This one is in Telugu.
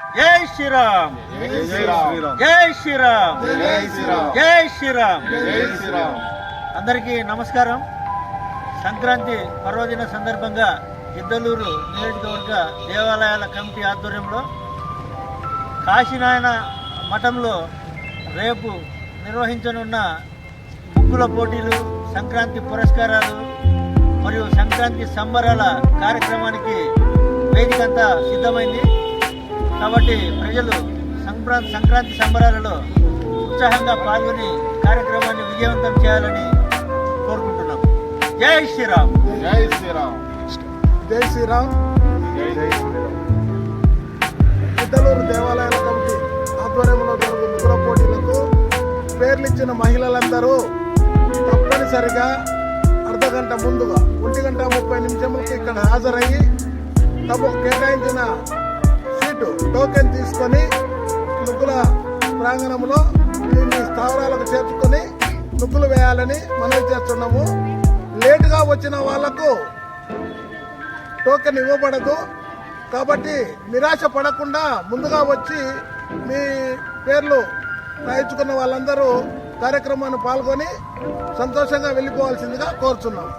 జై శ్రీరామ్. జై శ్రీరామ్. జై శ్రీరామ్. అందరికీ నమస్కారం. సంక్రాంతి పర్వదిన సందర్భంగా ఇద్దలూరు నియోజకవర్గ దేవాలయాల కమిటీ ఆధ్వర్యంలో కాశీనాయన మఠంలో రేపు నిర్వహించనున్న ముగ్గుల పోటీలు సంక్రాంతి పురస్కారాలు మరియు సంక్రాంతి సంబరాల కార్యక్రమానికి వేదిక అంతా సిద్ధమైంది. కాబట్టి ప్రజలు సంక్రాంతి సంక్రాంతి సంబరాలలో ఉత్సాహంగా పాల్గొని కార్యక్రమాన్ని విజయవంతం చేయాలని కోరుకుంటున్నాం. జై శ్రీరామ్. జై శ్రీరామ్. జై శ్రీరామ్. జై జై శ్రీరామ్. ఇద్దలూరు దేవాలయాల కమిటీ ఆధ్వర్యంలో జరుగు ముగ్గుల పోటీలకు పేర్లు ఇచ్చిన మహిళలందరూ తప్పనిసరిగా అర్ధ గంట ముందుగా ఒంటి గంట ముప్పై నిమిషములకి ఇక్కడ హాజరయ్యి తమకు కేటాయించిన సీటు టోకెన్ తీసుకొని నుగ్గుల ప్రాంగణంలో మీ స్థావరాలకు చేర్చుకొని నుగ్గులు వేయాలని మనవి చేస్తున్నాము. లేటుగా వచ్చిన వాళ్ళకు టోకెన్ ఇవ్వబడదు. కాబట్టి నిరాశ పడకుండా ముందుగా వచ్చి మీ పేర్లు రాయించుకున్న వాళ్ళందరూ కార్యక్రమాన్ని పాల్గొని సంతోషంగా వెళ్ళిపోవాల్సిందిగా కోరుచున్నాం.